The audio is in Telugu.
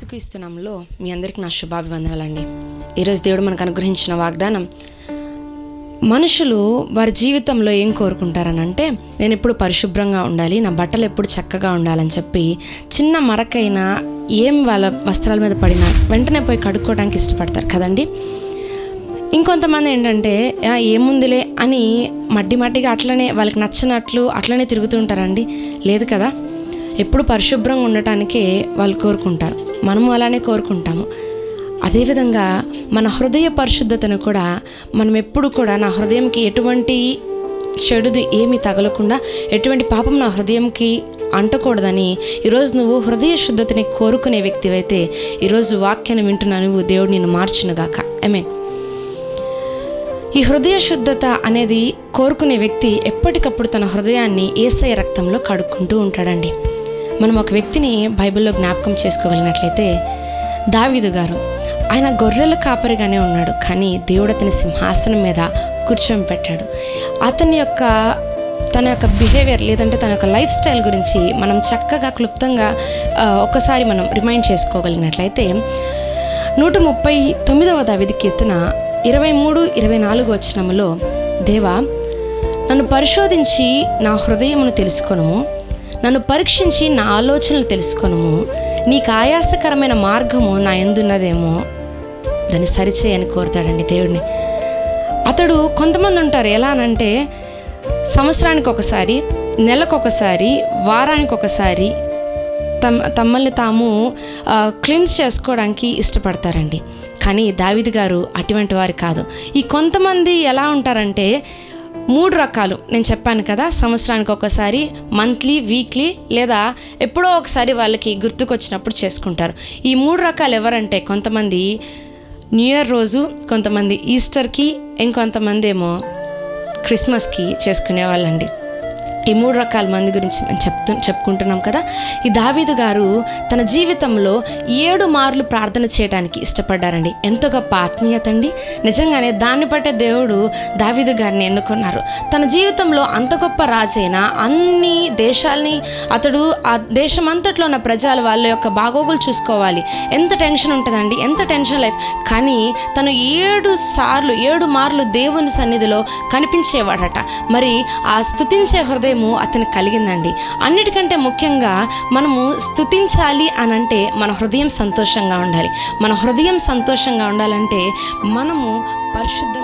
క్రీస్తునామంలో మీ అందరికీ నా శుభాభివందనాలండి. ఈరోజు దేవుడు మనకు అనుగ్రహించిన వాగ్దానం మనుషులు వారి జీవితంలో ఏం కోరుకుంటారని అంటే నేను ఎప్పుడు పరిశుభ్రంగా ఉండాలి నా బట్టలు ఎప్పుడు చక్కగా ఉండాలని చెప్పి చిన్న మరకైనా ఏం వాళ్ళ వస్త్రాల మీద పడినా వెంటనే పోయి కడుక్కోవడానికి ఇష్టపడతారు కదండి. ఇంకొంతమంది ఏంటంటే ఏముందిలే అని మడ్డి మట్టిగా అట్లనే వాళ్ళకి నచ్చినట్లు అట్లనే తిరుగుతుంటారండి లేదు కదా? ఎప్పుడు పరిశుభ్రంగా ఉండటానికే వాళ్ళు కోరుకుంటారు. మనము అలానే కోరుకుంటాము. అదేవిధంగా మన హృదయ పరిశుద్ధతను కూడా మనం ఎప్పుడు కూడా నా హృదయంకి ఎటువంటి చెడుది ఏమీ తగలకుండా ఎటువంటి పాపం నా హృదయంకి అంటకూడదని ఈరోజు నువ్వు హృదయ శుద్ధతని కోరుకునే వ్యక్తివైతే ఈరోజు వాక్యాన్ని వింటున్నా నువ్వు దేవుడు నిన్ను మార్చునుగాక ఐ ఈ హృదయ శుద్ధత అనేది కోరుకునే వ్యక్తి ఎప్పటికప్పుడు తన హృదయాన్ని ఏసఐ రక్తంలో కడుక్కుంటూ ఉంటాడండి. మనం ఒక వ్యక్తిని బైబిల్లో జ్ఞాపకం చేసుకోగలిగినట్లయితే దావీదు గారు ఆయన గొర్రెల కాపరిగానే ఉన్నాడు కానీ దేవుడు అతని సింహాసనం మీద కూర్చొని పెట్టాడు. అతని యొక్క తన యొక్క బిహేవియర్ లేదంటే తన యొక్క లైఫ్ స్టైల్ గురించి మనం చక్కగా క్లుప్తంగా ఒకసారి ఒక్కసారి మనం రిమైండ్ చేసుకోగలిగినట్లయితే నూట ముప్పై తొమ్మిదవ దావిది కీర్తన ఇరవై మూడు ఇరవై నాలుగు వచ్చినములో దేవా నన్ను పరిశోధించి నా హృదయమును తెలుసుకొనము. నన్ను పరీక్షించి నా ఆలోచనలు తెలుసుకొనుము. నీకు ఆయాసకరమైన మార్గము నా ఎందున్నదేమో. దాన్ని సరిచేయని కోరుతాడండి దేవుడిని. అతడు కొంతమంది ఉంటారు. ఎలా అనంటే సంవత్సరానికి ఒకసారి నెలకొకసారి వారానికి ఒకసారి తమ తమ్మల్ని తాము క్లీన్స్ చేసుకోవడానికి ఇష్టపడతారండి. కానీ దావిద్ గారు అటువంటి వారు కాదు. ఈ కొంతమంది ఎలా ఉంటారంటే మూడు రకాలు. నేను చెప్పాను కదా సంవత్సరానికి ఒకసారి మంత్లీ వీక్లీ లేదా ఎప్పుడో ఒకసారి వాళ్ళకి గుర్తుకొచ్చినప్పుడు చేసుకుంటారు. ఈ మూడు రకాలు ఎవరంటే కొంతమంది న్యూ ఇయర్ రోజు కొంతమంది ఈస్టర్కి ఇంకొంతమంది ఏమో క్రిస్మస్కి చేసుకునే వాళ్ళండి ఈ మూడు రకాల మంది గురించి మనం చెప్తూ చెప్పుకుంటున్నాం కదా. ఈ దావీదు గారు తన జీవితంలో ఏడు మార్లు ప్రార్థన చేయడానికి ఇష్టపడ్డారండి. ఎంతో గొప్ప ఆత్మీయత అండి. నిజంగానే దాన్ని బట్టే దేవుడు దావీదు గారిని ఎన్నుకున్నారు. తన జీవితంలో అంత గొప్ప రాజైన అన్ని దేశాల్ని అతడు ఆ దేశం అంతట్లో ఉన్న ప్రజలు వాళ్ళ యొక్క బాగోగులు చూసుకోవాలి. ఎంత టెన్షన్ ఉంటుందండి ఎంత టెన్షన్ లైఫ్. కానీ తను ఏడు సార్లు ఏడు మార్లు దేవుని సన్నిధిలో కనిపించేవాడట. మరి ఆ స్తుతించే హృదయము అతను కలిగిందండి. అన్నిటికంటే ముఖ్యంగా మనము స్తుతించాలి అని అంటే మన హృదయం సంతోషంగా ఉండాలి. మన హృదయం సంతోషంగా ఉండాలంటే మనము పరిశుద్ధంగా